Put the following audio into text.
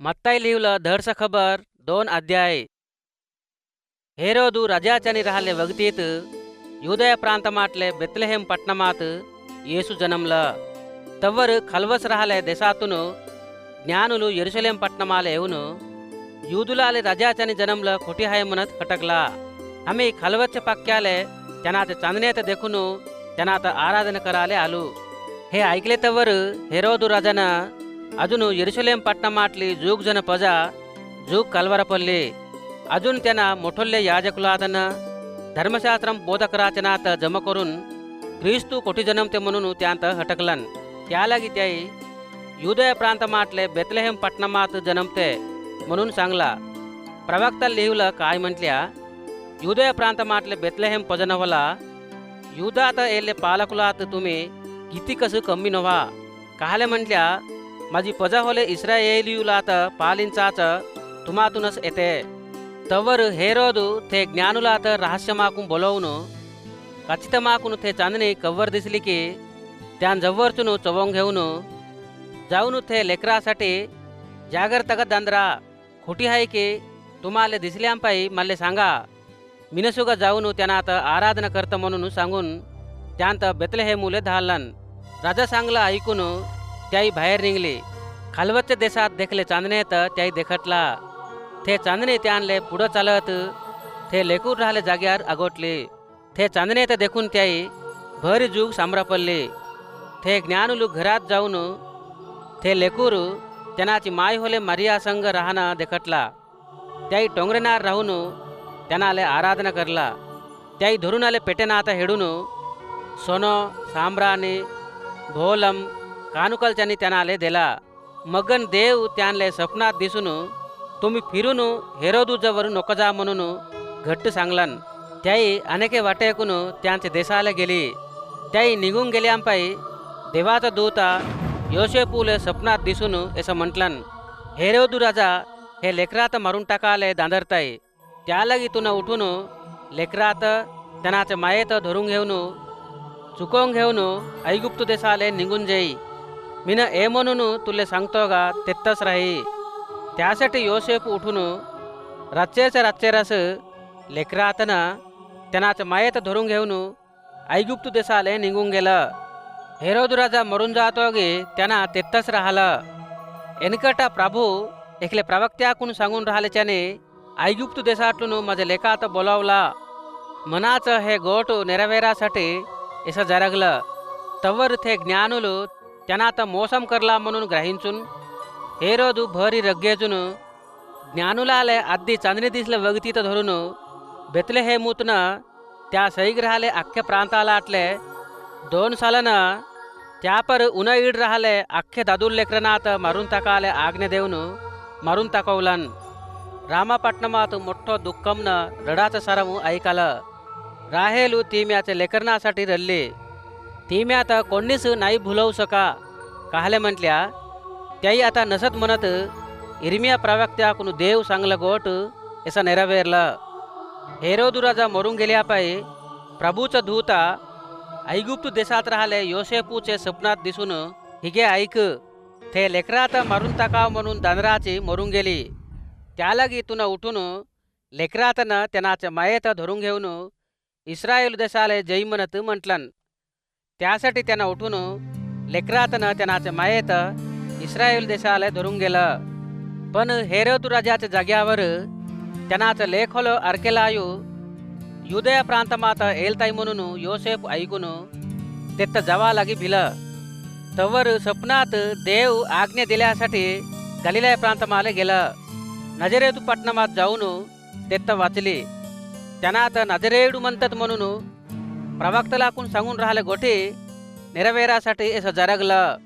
मत्ताई लिहिलं धडचं खबर दोन अध्याय हेरोदू राजाच्यानी राहिले वगतीत युदय प्रांतमाटले बेतलेहेम पट्टणामात येसू जन्मलं तवर खलवस राहिले देशातून ज्ञानुలు यरुशलेम पट्टणामाला येऊन युदुलाले राजाच्यानी जन्मलं खोटी आहे म्हणत हटकला आम्ही खलवतच्या पक्क्याले त्यांना चांदण्यात देखून त्यांना आराधना कराले आलो हे ऐकले तवर हेरोदू राजानं अजून यरुशलेम पट्टणामाटली जूग जन पजा जूग कलवरपल्ली अजून त्यांना मोठोल्ले याजकुलादन धर्मशास्त्रम बोधकराचनात जम करून क्रिस्तू कोटी जन्मते म्हणून त्यांत हटकलन त्यालागी त्याई युदय प्रांतमाटले बेतलेहेम पट्टणामात जन्मते म्हणून सांगला प्रवक्ता लिहिवलं काय म्हटल्या युदय प्रांतमाटले बेतलेहेम पजनवला युदात येले पालकुलात तुम्ही किती कसं कमी नव्हा काहले म्हटल्या माझी पजा होले तर पालिंचाच तुम्हातूनच येते. तवर हेरोदू ते ज्ञानुलात रहस्यमाकून बोलवून खचितमाकून थे चांदणी कव्वर दिसली की त्यान जवळतून चवंग घेऊन जाऊन थे लेकरासाठी जागरतगत दांद्रा खोटी आहे की तुम्हाला दिसल्यापायी मला सांगा मिनसुगा जाऊन त्यांना आता आराधना करतं म्हणून सांगून त्यांत बेतले हे मुले धालन राजा सांगला ऐकून त्याही बाहेर निघली. खालवतच्या देशात देखले चांदणेत त्याही देखटला. थे चांदणे त्यांले पुढं चालत. ते लेकूर राहिले जाग्यावर थे चांदणे चांदणेत देखून त्याई भरी जूग सांभरापडले थे ज्ञानुलू घरात जाऊन. थे लेकूर त्यांनाची माय होले मारिया संग राहणं देखटला. त्याही टोंगरेनार राहून त्यांनाले आराधना करला. त्याही धरून आले पेटेना आता हेडून. सोनं सांब्राने भोलम कानुकलच्यानी त्यांनाले दिला. मगन देव त्यांना स्वप्नात दिसून तुम्ही फिरून हेरोदूजवर नको जा म्हणून घट्ट सांगलन. त्याई अनेके वाटेकून त्यांचे देशाला गेली. त्याई निघून गेल्यापायी देवाचा दूता योशेपूले स्वप्नात दिसून असं म्हटलं हेरोदू राजा हे लेकरात मारून टाकाले दांदरताय त्यालागी तुनं उठून लेकरात त्यांनाच्या मायेत धरून घेऊन चुकवून घेऊन ऐगुप्त देशाले निघून जाई. मीन ए म्हणून तुले सांगतो गा तेत्तच राही. त्यासाठी योसेफ उठून रातचेच रातचेरस लेकरातनं त्यांनाच मायेत धरून घेऊन ऐगुप्त देशाले निघून गेलं. हेरोद राजा मरून जातो गे त्यांना तेत्तच राहिलं. एनकटा प्रभू एकले प्रवक्त्याकून सांगून राहिल्याच्याने ऐगुप्त देशातून माझ्या लेखात बोलावला. मनाचं हे गोट नेरवेरासाठी असं जरगलं. तवर ते ज्ञानुలు त्यांना मोसम करला म्हणून ग्रहिंचून. हेरोदू भरी रग्गेजून. ज्ञानुलाले अद्दी चांदणी दिसलं वगतीत धरून. बेतले हे मूतनं त्या सईग्रहाले अख्ख्या प्रांताला आटले. दोन सालनं त्यापर उन ईड राहिले अख्खे दादूर लेकरनात मारून टाकाले आज्ञे देऊन मारून टाकवलन. रामापट्टणमात मोठं दुःखमनं रडाचं सरमू ऐकालं. राहेलू तिम्याचे लेकरनासाठी रडली. तिम्यात कोणीच नाही भुलवू सका. काहले म्हटल्या त्याही आता नसत म्हणत इरमिया कुणू देव सांगलं गोट असं नेरवेरलं. हेरोदू राजा मरून गेल्यापायी प्रभूचा धूता ऐगुप्त देशात राहिले योसेपूचे स्वप्नात दिसून हिगे ऐक ते लेकरात मारून टाकाव म्हणून दानराची मरून गेली. त्यालागी तुन उठून लेकरातनं त्यांनाच्या मायेत धरून घेऊन इस्रायल देशाले जय म्हणत म्हटलं त्यासाठी त्यांना उठून लेकरातनं त्यांनाच्या मायेत इस्रायल देशाला धरून गेलं. पण हेरोदू राजाच्या जाग्यावर त्यांनाच लेखोल अर्केलायू युदय प्रांतमात एलताई म्हणून योसेफ ऐकून तेथं जावा लागी भिलं. तवर स्वप्नात देव आज्ञा दिल्यासाठी गलिलाय प्रांतमाला गेलं. नजरेतू पट्टणामात जाऊन तेथं वाचली. त्यांना आता नजरेडू म्हणतात म्हणून प्रवक्तलाकून सांगून राहिले गोटे नेरवेरासाठी असं जरगलं